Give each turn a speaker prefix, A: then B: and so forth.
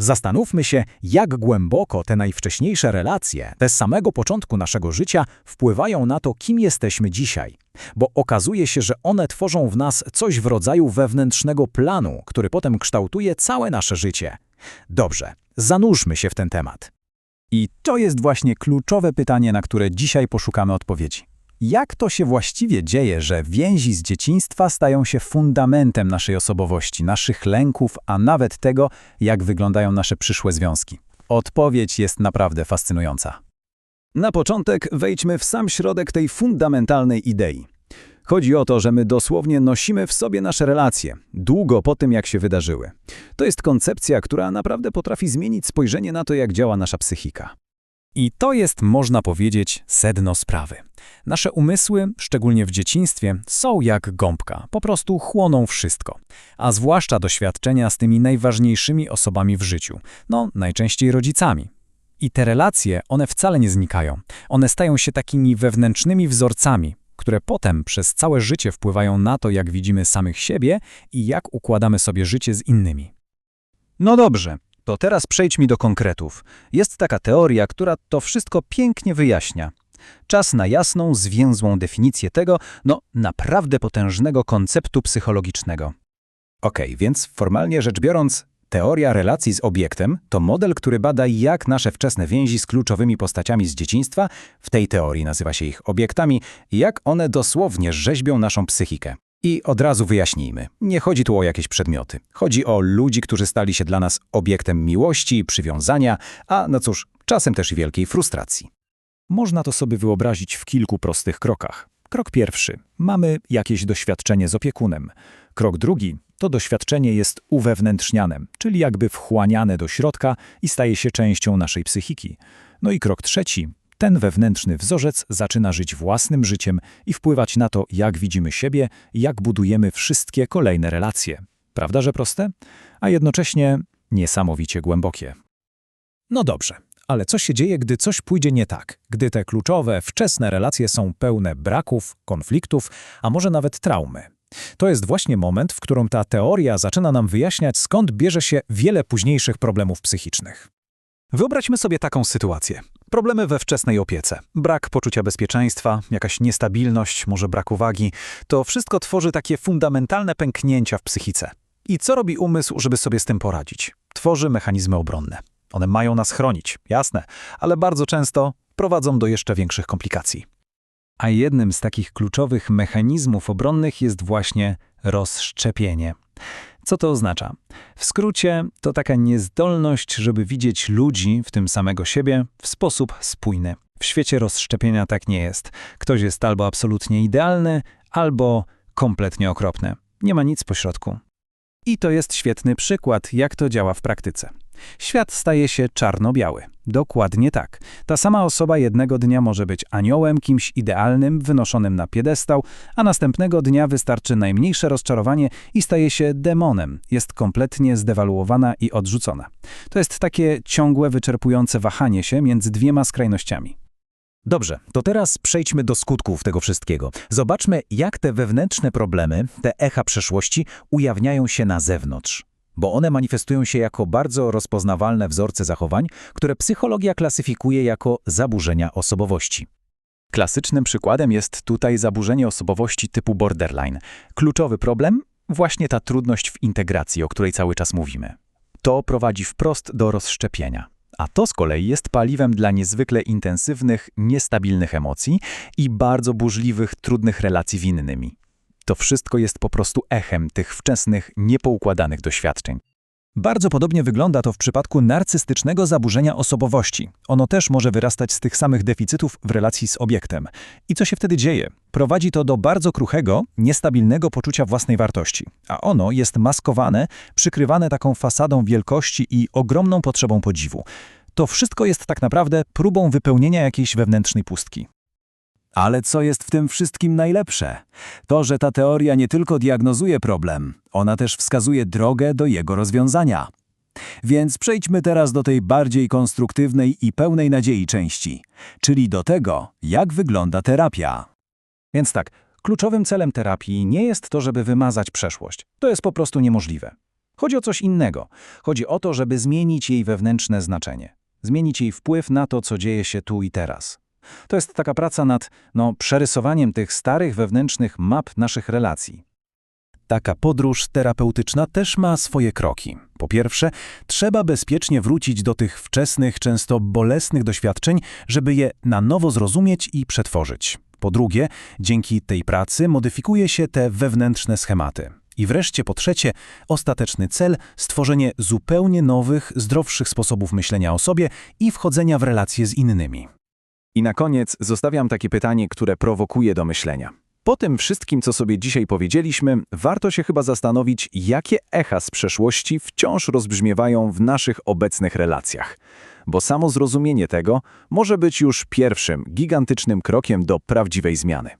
A: Zastanówmy się, jak głęboko te najwcześniejsze relacje, te z samego początku naszego życia, wpływają na to, kim jesteśmy dzisiaj. Bo okazuje się, że one tworzą w nas coś w rodzaju wewnętrznego planu, który potem kształtuje całe nasze życie. Dobrze, zanurzmy się w ten temat.
B: I to jest właśnie kluczowe pytanie, na które dzisiaj poszukamy odpowiedzi. Jak to się właściwie dzieje, że więzi z dzieciństwa stają się fundamentem naszej osobowości, naszych lęków, a nawet tego, jak wyglądają nasze przyszłe związki? Odpowiedź jest naprawdę fascynująca. Na początek wejdźmy w sam środek tej fundamentalnej idei. Chodzi o to, że my dosłownie nosimy w sobie nasze relacje, długo po tym, jak się wydarzyły. To jest koncepcja, która naprawdę potrafi zmienić spojrzenie na to, jak działa nasza psychika. I to jest, można powiedzieć, sedno sprawy. Nasze umysły, szczególnie w dzieciństwie, są jak gąbka, po prostu chłoną wszystko. A zwłaszcza doświadczenia z tymi najważniejszymi osobami w życiu, no najczęściej rodzicami. I te relacje, one wcale nie znikają. One stają się takimi wewnętrznymi wzorcami, które potem przez całe życie wpływają na to, jak widzimy samych siebie i jak układamy sobie życie z innymi. No dobrze, to teraz przejdźmy do konkretów. Jest taka teoria, która to wszystko pięknie wyjaśnia. Czas na jasną, zwięzłą definicję tego, no naprawdę potężnego konceptu psychologicznego.
A: Okej, więc formalnie rzecz biorąc, teoria relacji z obiektem to model, który bada, jak nasze wczesne więzi z kluczowymi postaciami z dzieciństwa, w tej teorii nazywa się ich obiektami, jak one dosłownie rzeźbią naszą psychikę. I od razu wyjaśnijmy, nie chodzi tu o jakieś przedmioty. Chodzi o ludzi, którzy stali się dla nas obiektem miłości, przywiązania, a no cóż, czasem też i wielkiej frustracji. Można to sobie wyobrazić w kilku prostych krokach. Krok pierwszy. Mamy jakieś doświadczenie z opiekunem. Krok drugi. To doświadczenie jest uwewnętrzniane, czyli jakby wchłaniane do środka i staje się częścią naszej psychiki. No i krok trzeci. Ten wewnętrzny wzorzec zaczyna żyć własnym życiem i wpływać na to, jak widzimy siebie, jak budujemy wszystkie kolejne relacje. Prawda, że proste? A jednocześnie niesamowicie głębokie. No dobrze, ale co się dzieje, gdy coś pójdzie nie tak? Gdy te kluczowe, wczesne relacje są pełne braków, konfliktów, a może nawet traumy? To jest właśnie moment, w którym ta teoria zaczyna nam wyjaśniać, skąd bierze się wiele późniejszych problemów psychicznych. Wyobraźmy sobie taką sytuację. Problemy we wczesnej opiece, brak poczucia bezpieczeństwa, jakaś niestabilność, może brak uwagi, to wszystko tworzy takie fundamentalne pęknięcia w psychice. I co robi umysł, żeby sobie z tym poradzić? Tworzy mechanizmy obronne. One mają nas chronić, jasne, ale bardzo często prowadzą do jeszcze większych komplikacji. A jednym z takich kluczowych mechanizmów obronnych jest właśnie rozszczepienie. Co to oznacza? W skrócie, to taka niezdolność, żeby widzieć ludzi, w tym samego siebie, w sposób spójny. W świecie rozszczepienia tak nie jest. Ktoś jest albo absolutnie idealny, albo kompletnie okropny. Nie ma nic pośrodku. I to jest świetny przykład, jak to działa w praktyce. Świat staje się czarno-biały. Dokładnie tak. Ta sama osoba jednego dnia może być aniołem, kimś idealnym, wynoszonym na piedestał, a następnego dnia wystarczy najmniejsze rozczarowanie i staje się demonem. Jest kompletnie zdewaluowana i odrzucona. To jest takie ciągłe, wyczerpujące wahanie się między dwiema skrajnościami. Dobrze, to teraz przejdźmy do skutków tego wszystkiego. Zobaczmy, jak te wewnętrzne problemy, te echa przeszłości ujawniają się na zewnątrz bo one manifestują się jako bardzo rozpoznawalne wzorce zachowań, które psychologia klasyfikuje jako zaburzenia osobowości. Klasycznym przykładem jest tutaj zaburzenie osobowości typu borderline. Kluczowy problem? Właśnie ta trudność w integracji, o której cały czas mówimy. To prowadzi wprost do rozszczepienia. A to z kolei jest paliwem dla niezwykle intensywnych, niestabilnych emocji i bardzo burzliwych, trudnych relacji z innymi. To wszystko jest po prostu echem tych wczesnych, niepoukładanych doświadczeń. Bardzo podobnie wygląda to w przypadku narcystycznego zaburzenia osobowości. Ono też może wyrastać z tych samych deficytów w relacji z obiektem. I co się wtedy dzieje? Prowadzi to do bardzo kruchego, niestabilnego poczucia własnej wartości. A ono jest maskowane, przykrywane taką fasadą wielkości i ogromną potrzebą podziwu. To wszystko jest tak naprawdę próbą wypełnienia jakiejś wewnętrznej pustki. Ale co jest w tym wszystkim najlepsze? To, że ta teoria nie tylko diagnozuje problem, ona też wskazuje drogę do jego rozwiązania. Więc przejdźmy teraz do tej bardziej konstruktywnej i pełnej nadziei części, czyli do tego, jak wygląda terapia. Więc tak, kluczowym celem terapii nie jest to, żeby wymazać przeszłość. To jest po prostu niemożliwe.
B: Chodzi o coś innego. Chodzi o to, żeby zmienić jej wewnętrzne znaczenie. Zmienić jej wpływ na to, co dzieje się tu i teraz. To jest taka praca nad no, przerysowaniem tych starych wewnętrznych map naszych relacji.
C: Taka podróż terapeutyczna też ma swoje kroki. Po pierwsze, trzeba bezpiecznie wrócić do tych wczesnych, często bolesnych doświadczeń, żeby je na nowo zrozumieć i przetworzyć. Po drugie, dzięki tej pracy modyfikuje się te wewnętrzne schematy. I wreszcie po trzecie, ostateczny cel stworzenie zupełnie nowych, zdrowszych sposobów myślenia o sobie i wchodzenia w relacje z innymi.
A: I na koniec zostawiam takie pytanie, które prowokuje do myślenia. Po tym wszystkim, co sobie dzisiaj powiedzieliśmy, warto się chyba zastanowić, jakie echa z przeszłości wciąż rozbrzmiewają w naszych obecnych relacjach. Bo samo zrozumienie tego może być już pierwszym, gigantycznym krokiem do prawdziwej zmiany.